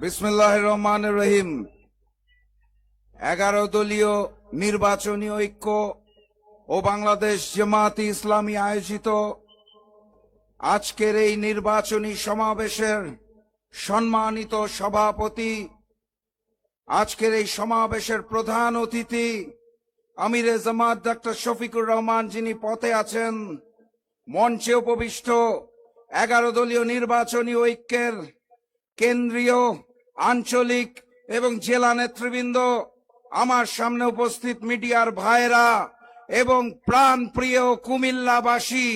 বিসমুল্লাহ রহমান রহিম। এগারো দলীয় নির্বাচনী ঐক্য ও বাংলাদেশ জামাতি ইসলামী আয়োজিত। আজকের এই নির্বাচনী সমাবেশের সম্মানিত সভাপতি, আজকের এই সমাবেশের প্রধান অতিথি আমিরে জামাত ডাক্তার শফিকুর রহমান যিনি পথে আছেন, মঞ্চে উপবিষ্ট এগারো দলীয় নির্বাচনী ঐক্যের কেন্দ্রীয় আঞ্চলিক এবং জেলা নেতৃবৃন্দ, আমার সামনে উপস্থিত মিডিয়ার ভাইরা এবং প্রাণ প্রিয় কুমিল্লাবাসী,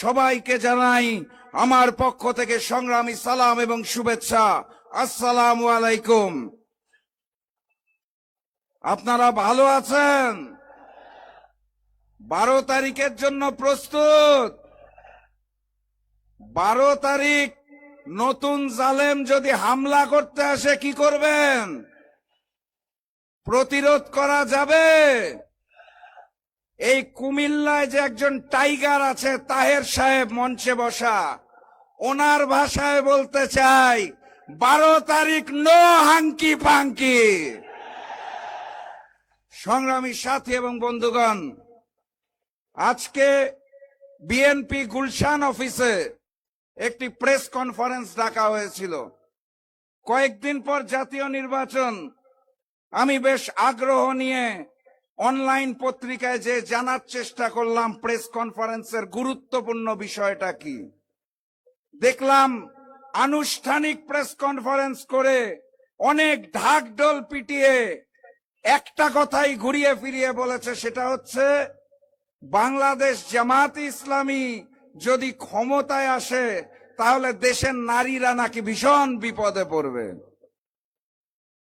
সবাইকে জানাই আমার পক্ষ থেকে সংগ্রামী সালাম এবং শুভেচ্ছা। আসসালামু আলাইকুম। আপনারা ভালো আছেন? বারো তারিখের জন্য প্রস্তুত? বারো তারিখ নতুন জালেম যদি হামলা করতে আসে কি করবেন? প্রতিরোধ করা যাবে? এই কুমিল্লায় যে একজন টাইগার আছে, তাহের সাহেব মঞ্চে বসা, ওনার ভাষায় বলতে চাই, বারো তারিখ নো হাঙ্কি পাঙ্কি সংগ্রামী সাথী এবং বন্ধুগণ, আজকে বিএনপি গুলশান অফিসে একটি প্রেস কনফারেন্স ডাকা হয়েছিল। কয়েকদিন পর জাতীয় নির্বাচন। আমি বেশ আগ্রহ নিয়ে অনলাইন পত্রিকায় যে জানার চেষ্টা করলাম প্রেস কনফারেন্সের গুরুত্বপূর্ণ বিষয়টা কি। দেখলাম আনুষ্ঠানিক প্রেস কনফারেন্স করে অনেক ঢাকঢোল পিটিয়ে একটা কথাই ঘুরিয়ে ফিরিয়ে বলেছে, সেটা হচ্ছে, বাংলাদেশ জামাত ইসলামী যদি ক্ষমতায় আসে তাহলে দেশের নারীরা নাকি ভীষণ বিপদে পড়বে।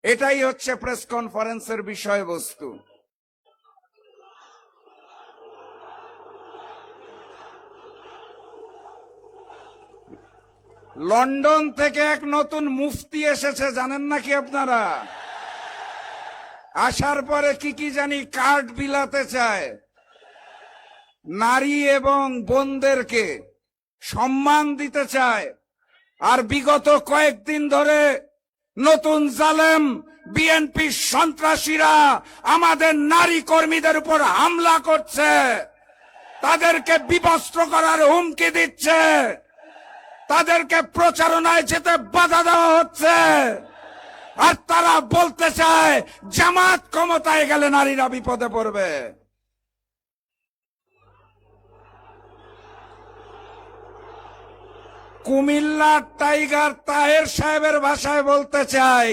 এটাই হচ্ছে প্রেস কনফারেন্সের বিষয়বস্তু। লন্ডন থেকে এক নতুন মুফতি এসেছে, জানেন নাকি আপনারা? আসার পরে কি কি জানি কার্ড বিলাতে চায়। নারী এবং বোনদেরকে সম্মান দিতে চায়। আর বিগত কয়েকদিন ধরে নতুন জালেম বিএনপি সন্ত্রাসীরা আমাদের নারী কর্মীদের উপর হামলা করছে। তাদেরকে বিবস্ত্র করার হুমকি দিচ্ছে। তাদেরকে প্রচারণায় যেতে বাধা দেওয়া হচ্ছে। আর তারা বলতে চায়, জামাত ক্ষমতায় গেলে নারীরা বিপদে পড়বে। কুমিল্লার টাইগার তাহের সাহেবের ভাষায় বলতে চাই,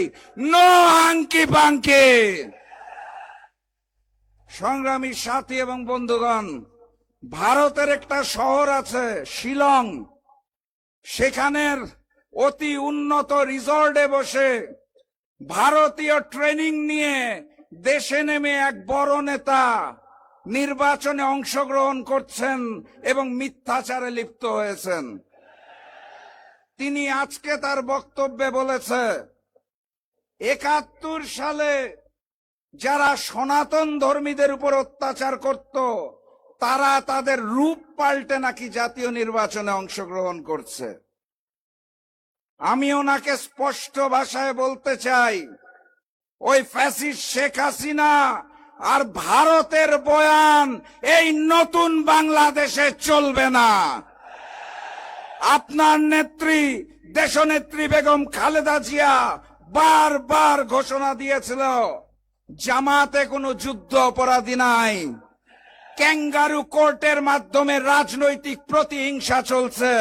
নো হাঙ্কি পাঙ্কি। সংগ্রামী সাথী এবং বন্ধুগণ, ভারতের একটা শহর আছে শিলং। সেখানের অতি উন্নত রিসর্টে বসে ভারতীয় ট্রেনিং নিয়ে দেশে নেমে এক বড় নেতা নির্বাচনে অংশগ্রহণ করছেন এবং মিথ্যাচারে লিপ্ত হয়েছেন। তিনি আজকে তার বক্তব্যে বলেছে, একাত্তর সালে যারা সনাতন ধর্মীদের উপর অত্যাচার করত, তারা তাদের রূপ পাল্টে নাকি জাতীয় নির্বাচনে অংশগ্রহণ করছে। আমি ওনাকে স্পষ্ট ভাষায় বলতে চাই, ওই ফ্যাসিস্ট শেখ হাসিনা আর ভারতের বয়ান, এই নতুন বাংলাদেশে চলবে না। আপনার নেত্রী, দেশনেত্রী বেগম খালেদা জিয়া বারবার ঘোষণা দিয়েছিল, জামাতে কোনো যুদ্ধ অপরাধী নাই। ক্যাঙ্গারু কোর্টের মাধ্যমে রাজনৈতিক প্রতিহিংসা চলছে।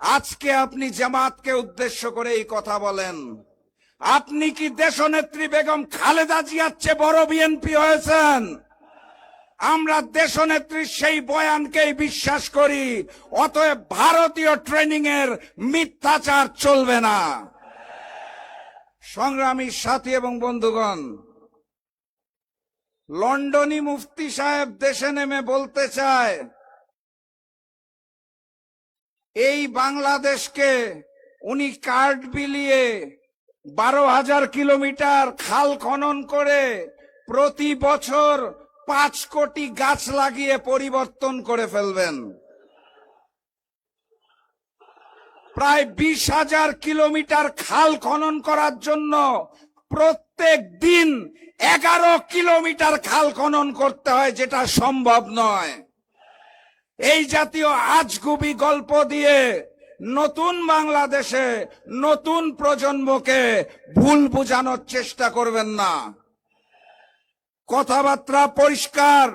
আজকে আপনি জামাতকে উদ্দেশ্য করে এই কথা বলেন। আপনি কি দেশনেত্রী বেগম খালেদা জিয়ার চেয়ে বড় বিএনপি হয়েছেন? আমরা দেশনেত্রীর সেই বয়ানকেই বিশ্বাস করি, অতএব ভারতীয় ট্রেনিং এর মিথ্যাচার চলবে না। সংগ্রামী সাথী এবং বন্ধুগণ, লন্ডনী মুফতি সাহেব দেশে নেমে বলতে চায়, এই বাংলাদেশকে উনি কার্ড বিলিয়ে বারো হাজার কিলোমিটার খাল খনন করে প্রতি বছর পাঁচ কোটি গাছ লাগিয়ে পরিবর্তন করে ফেলবেন। প্রায় বিশ হাজার কিলোমিটার খাল খনন করার জন্য প্রত্যেক দিন এগারো কিলোমিটার খাল খনন করতে হয়, যেটা সম্ভব নয়। এই জাতীয় আজগুবি গল্প দিয়ে নতুন বাংলাদেশে নতুন প্রজন্মকে ভুল বোঝানোর চেষ্টা করবেন না। কথাবার্তা পরিষ্কার।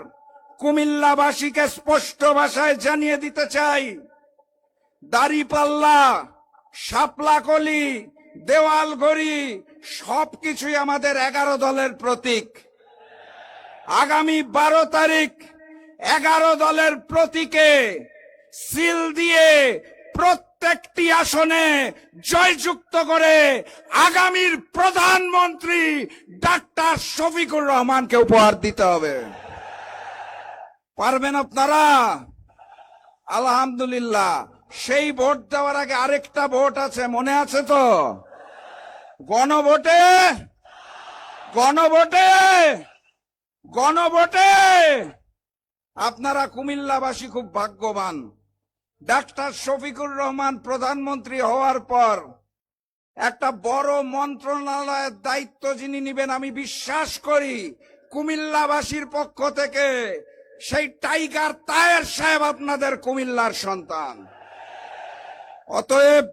কুমিল্লাবাসীকে স্পষ্ট ভাষায় জানিয়ে দিতে চাই। দাড়িপাল্লা, শাপলাকলি দেওয়ালগড়ি সবকিছুই আমাদের এগারো দলের প্রতীক। আগামী বারো তারিখ এগারো দলের প্রতীকে সিল দিয়ে প্রত্যেকটি আসনে জয়যুক্ত করে আগামীর প্রধানমন্ত্রী ডাক্তার শফিকুর রহমানকে উপহার দিতে হবে। পারবেন আপনারা? আলহামদুলিল্লাহ। সেই ভোট দেওয়ার আগে আরেকটা ভোট আছে, মনে আছে তো? গণভোটে? গণভোটে? গণভোটে? আপনারা কুমিল্লাবাসী খুব ভাগ্যবান। ডাক্তার শফিকুর রহমান প্রধানমন্ত্রী হওয়ার পর একটা বড় মন্ত্রণালয়ের দায়িত্ব যিনি নেবেন, আমি বিশ্বাস করি কুমিল্লাবাসীর পক্ষ থেকে সেই টাইগার তায়ের সাহেব আপনাদের কুমিল্লার সন্তান। অতএব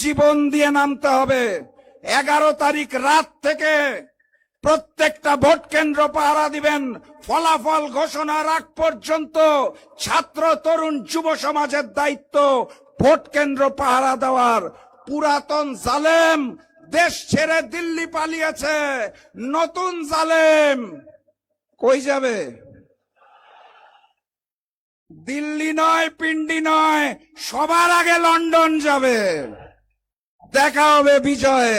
জীবন দিয়ে নামতে হবে। এগারো তারিখ রাত থেকে প্রত্যেকটা ভোট কেন্দ্র পাহারা দিবেন। ফলাফল ঘোষণার আগ পর্যন্ত ছাত্র, তরুণ, যুব সমাজের দায়িত্ব ভোট কেন্দ্র পাহারা দেওয়ার। পুরাতন জালেম দেশ ছেড়ে দিল্লি পালিয়েছে। নতুন জালেম কই যাবে? দিল্লি নয়, পিন্ডি নয়, সবার আগে লন্ডন যাবে। দেখা হবে বিজয়ে।